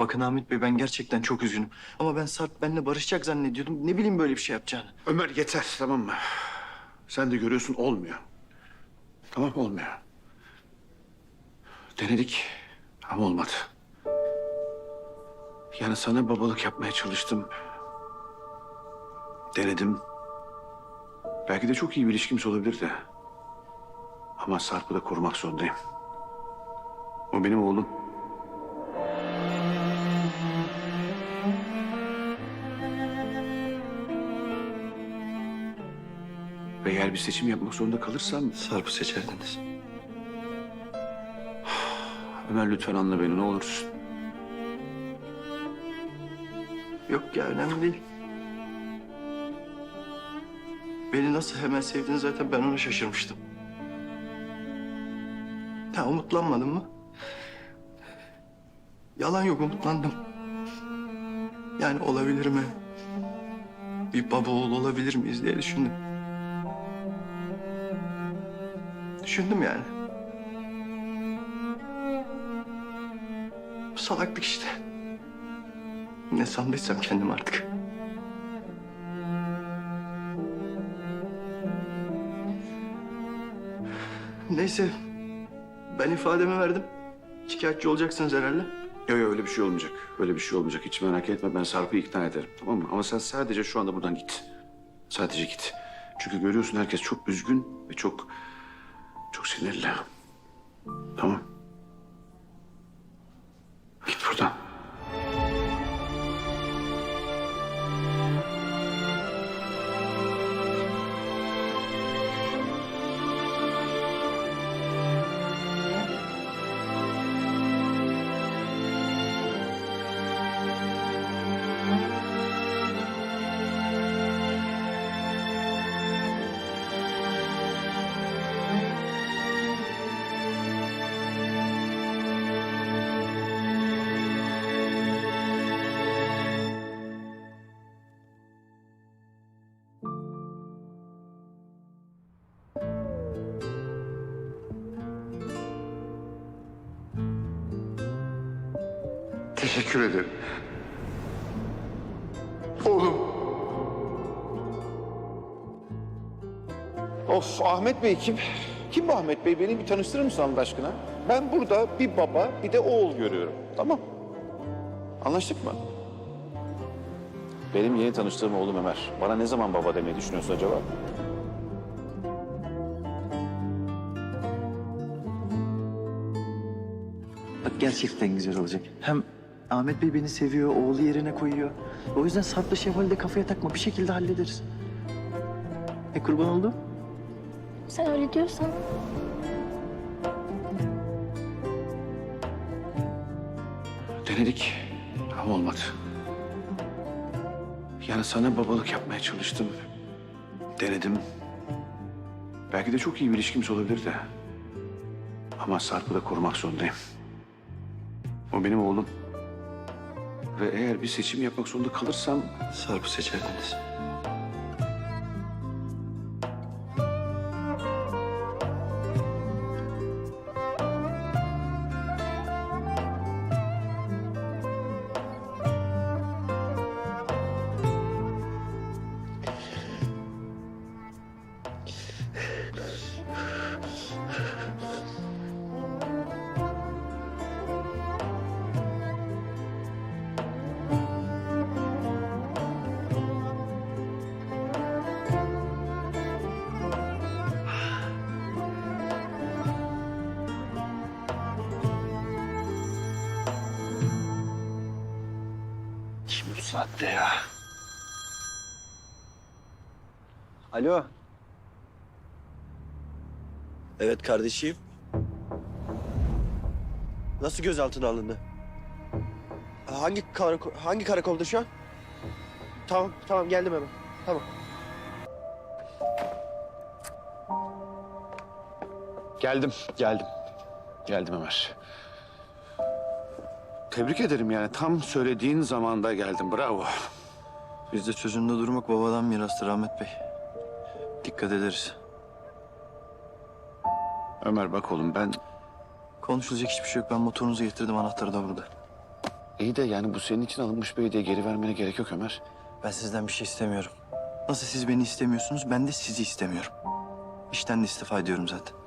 Bakın Ahmet Bey ben gerçekten çok üzgünüm. Ama ben Sarp benimle barışacak zannediyordum. Ne bileyim böyle bir şey yapacağını. Ömer yeter tamam mı? Sen de görüyorsun olmuyor. Tamam olmuyor. Denedik ama olmadı. Yani sana babalık yapmaya çalıştım. Denedim. Belki de çok iyi bir ilişkimiz olabilirdi. Ama Sarp'ı da korumak zorundayım. O benim oğlum. Ve eğer bir seçim yapmak zorunda kalırsam... Sarp'ı seçerdiniz. Ömer lütfen anla beni ne olursun. Yok ya önemli değil. Beni nasıl hemen sevdiğini zaten ben ona şaşırmıştım. Ha umutlanmadın mı? Yalan yok umutlandım. Yani olabilir mi? Bir baba oğul olabilir miyiz diye düşündüm. Düşündüm yani. Salaklık işte. Ne sandıysam kendim artık. Neyse. Ben ifademi verdim. Şikayetçi olacaksınız herhalde. Yok yok öyle bir şey olmayacak. Öyle bir şey olmayacak. Hiç merak etme ben Sarp'ı ikna ederim. Tamam mı? Ama sen sadece şu anda buradan git. Sadece git. Çünkü görüyorsun herkes çok üzgün ve çok... Çok sinirli. Tamam. Teşekkür ederim. Oğlum. Of Ahmet Bey kim? Kim bu Ahmet Bey? Beni bir tanıştırır mısın Allah aşkına? Ben burada bir baba bir de oğul görüyorum. Tamam. Anlaştık mı? Benim yeni tanıştığım oğlum Ömer. Bana ne zaman baba demeyi düşünüyorsun acaba? Bak gerçekten güzel olacak. Hem Ahmet Bey beni seviyor, oğlu yerine koyuyor. O yüzden Sarp'la Şevval'i de kafaya takma. Bir şekilde hallederiz. E kurban oldu. Sen öyle diyorsan Denedik ama olmadı. Yani sana babalık yapmaya çalıştım. Denedim. Belki de çok iyi bir ilişkimiz olabilirdi. Ama Sarp'ı da korumak zorundayım. O benim oğlum. Ve eğer bir seçim yapmak zorunda kalırsam... Sarp'ı seçerdiniz. Saatte ya? Alo. Evet kardeşim. Nasıl gözaltına alındı? Hangi karakol, hangi karakolda şu an? Tamam, tamam geldim hemen. Tamam. Geldim, geldim. Geldim Ömer. Tebrik ederim yani. Tam söylediğin zamanda geldim. Bravo. Bizde sözünde durmak babadan mirastır Ahmet Bey. Dikkat ederiz. Ömer bak oğlum ben Konuşulacak hiçbir şey yok. Ben motorunuzu getirdim. Anahtarı da burada. İyi de yani bu senin için alınmış bir hediye geri vermene gerek yok Ömer. Ben sizden bir şey istemiyorum. Nasıl siz beni istemiyorsunuz, ben de sizi istemiyorum. İşten de istifa ediyorum zaten.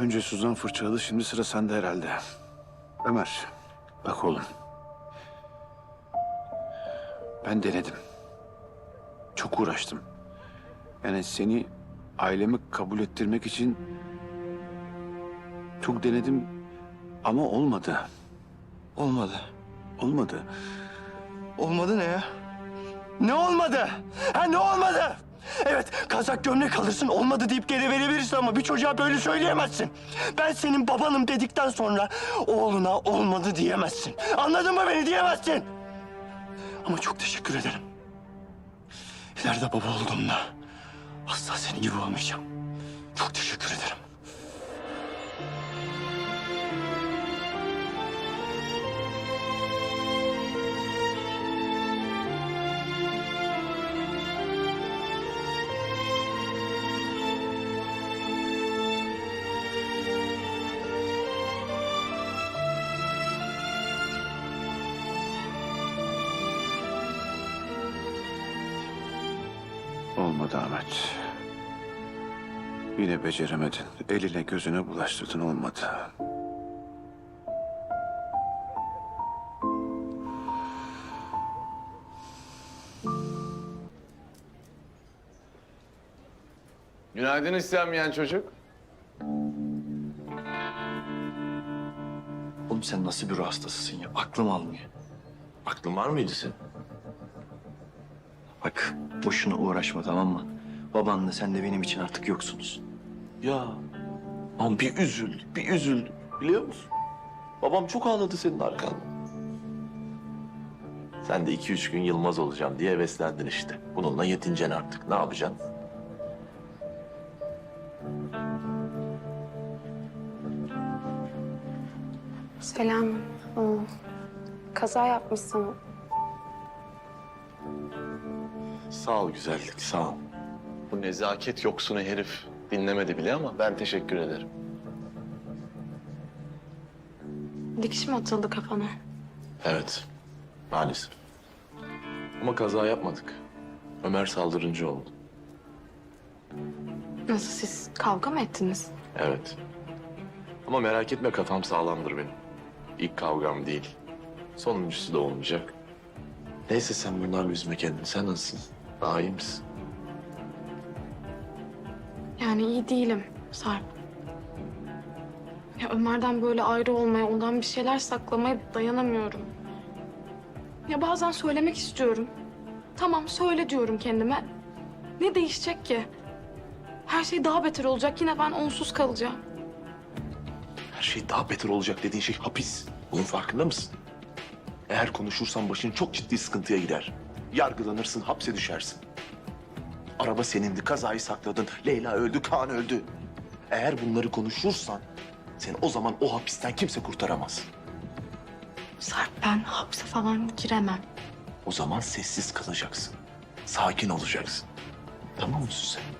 Önce Suzan fırçaladı, şimdi sıra sende herhalde. Ömer, bak oğlum. Ben denedim. Çok uğraştım. Yani seni aileme kabul ettirmek için çok denedim ama olmadı. Olmadı. Olmadı. Olmadı ne ya? Ne olmadı? Ha ne olmadı? Evet kazak gömlek alırsın olmadı deyip geri verebilirsin ama bir çocuğa böyle söyleyemezsin. Ben senin babanım dedikten sonra oğluna olmadı diyemezsin. Anladın mı beni diyemezsin. Ama çok teşekkür ederim. İleride baba olduğumda asla senin gibi olmayacağım. Çok teşekkür ederim. Olmadı Ahmet. Yine beceremedin. Eline gözüne bulaştırdın olmadı. Günaydın istenmeyen çocuk. Oğlum sen nasıl bir ruh hastasısın ya? Aklım almıyor. Aklın var mıydı senin? Bak boşuna uğraşma tamam mı? Babanla sen de benim için artık yoksunuz. Ya ama bir üzüldük, bir üzüldük biliyor musun? Babam çok ağladı senin arkandan. Sen de iki üç gün Yılmaz olacağım diye heveslendin işte. Bununla yetineceksin artık. Ne yapacaksın? Selam. Aa, kaza yapmışsın. Sağ ol güzellik, sağ ol. Bu nezaket yoksunu herif dinlemedi bile ama ben teşekkür ederim. Dikiş mi atıldı kafana? Evet, maalesef. Ama kaza yapmadık. Ömer saldırınca oldu. Nasıl siz kavga mı ettiniz? Evet. Ama merak etme kafam sağlamdır benim. İlk kavgam değil. Sonuncusu da olmayacak. Neyse sen bunlarla üzme kendini. Sen nasılsın? Daha iyi misin? Yani iyi değilim Sarp. Ya Ömer'den böyle ayrı olmaya, ondan bir şeyler saklamaya dayanamıyorum. Ya bazen söylemek istiyorum. Tamam söyle diyorum kendime. Ne değişecek ki? Her şey daha beter olacak. Yine ben onsuz kalacağım. Her şey daha beter olacak dediğin şey hapis. Bunun farkında mısın? Eğer konuşursan başın çok ciddi sıkıntıya girer. Yargılanırsın, hapse düşersin. Araba senindi, kazayı sakladın. Leyla öldü, Kaan öldü. Eğer bunları konuşursan seni o zaman o hapisten kimse kurtaramaz. Sarp ben hapse falan giremem. O zaman sessiz kalacaksın. Sakin olacaksın. Tamam mısın sen?